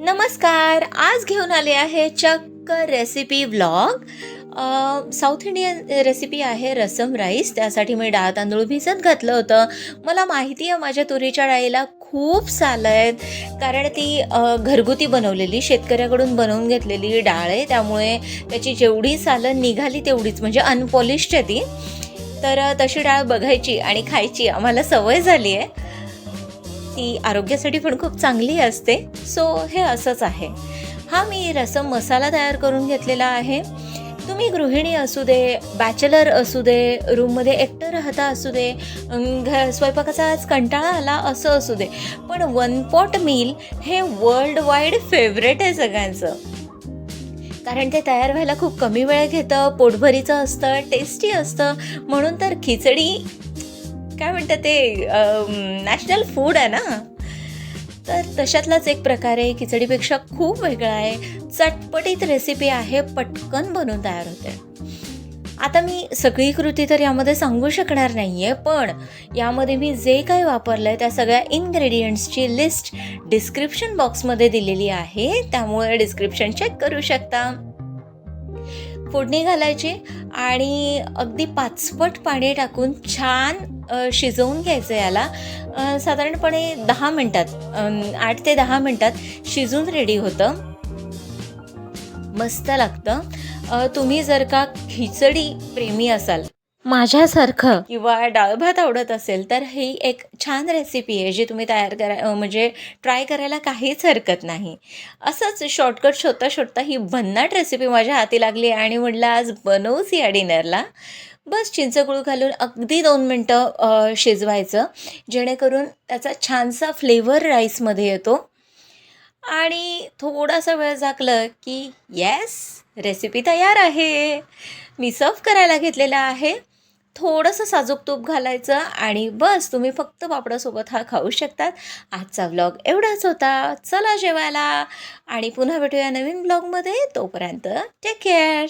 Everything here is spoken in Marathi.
नमस्कार आज घेऊन आले आहे चक्क recipe vlog South Indian recipe आहे रसम राईस त्यासाठी मी डाळ तांदूळ भिजत घातलं होतं. मला माहिती आहे माझ्या तुरीच्या डाळीला खूप सालं आहेत कारण ती घरगुती बनवलेली शेतकऱ्याकडून बनवून घेतलेली डाळ आहे. त्यामुळे त्याची जेवढी सालं निघाली तेवढीच म्हणजे अनपॉलिश्ड आहे ती. तर तशी डाळ बघायची आणि खायची. आम्हाला सवय झाली आहे. ती आरोग्यासाठी पण खूप चांगली असते. सो हे असंच आहे. हा मी रसम मसाला तयार करून घेतलेला आहे. तुम्ही गृहिणी असू दे बॅचलर असू दे रूममध्ये एकटं राहता असू दे घ स्वयंपाकाचा आज कंटाळा आला असं असू दे. पण वन पॉट मील हे वर्ल्ड वाईड फेवरेट आहे सगळ्यांचं. कारण ते तयार व्हायला खूप कमी वेळ घेतं पोटभरीचं असतं टेस्टी असतं. म्हणून तर खिचडी काय म्हणतात ते नॅशनल फूड आहे ना? तर तशातलाच एक प्रकार आहे खिचडीपेक्षा खूप वेगळा आहे. चटपटीत रेसिपी आहे पटकन बनवून तयार होते. आता मी सगळी कृती तर यामध्ये सांगू शकणार नाही आहे पण यामध्ये मी जे काही वापरलं आहे त्या सगळ्या इन्ग्रेडियंट्सची लिस्ट डिस्क्रिप्शन बॉक्समध्ये दिलेली आहे. त्यामुळे डिस्क्रिप्शन चेक करू शकता. फोडणी घालायची आणि अगदी पाचपट पाणी टाकून छान शिजवून घ्यायचं याला. साधारणपणे दहा मिनटात आठ ते दहा मिनटात शिजून रेडी होतं. मस्त लागतं. तुम्ही जर का खिचडी प्रेमी असाल माझ्यासारखं. किंवा डाळ भात आवडत असेल तर ही एक छान रेसिपी आहे जी तुम्ही तयार करा म्हणजे ट्राय करायला काहीच हरकत नाही. असंच शॉर्टकट शोधता शोधता ही भन्नाट रेसिपी माझ्या हाती लागली आणि म्हटलं आज बनवूच या डिनरला बस चिंचगुळू घालून अगदी दोन मिनटं शिजवायचं जेणेकरून त्याचा छानसा फ्लेवर राईसमध्ये येतो. आणि थोडासा वेळ झाकलं की येस रेसिपी तयार आहे. मी सर्व करायला घेतलेला आहे. थोडंसं साजूक तूप घालायचं आणि बस तुम्ही फक्त पापडासोबत हा खाऊ शकतात. आजचा व्लॉग एवढाच होता. चला जेवायला आणि पुन्हा भेटूया नवीन ब्लॉगमध्ये तोपर्यंत टेक केअर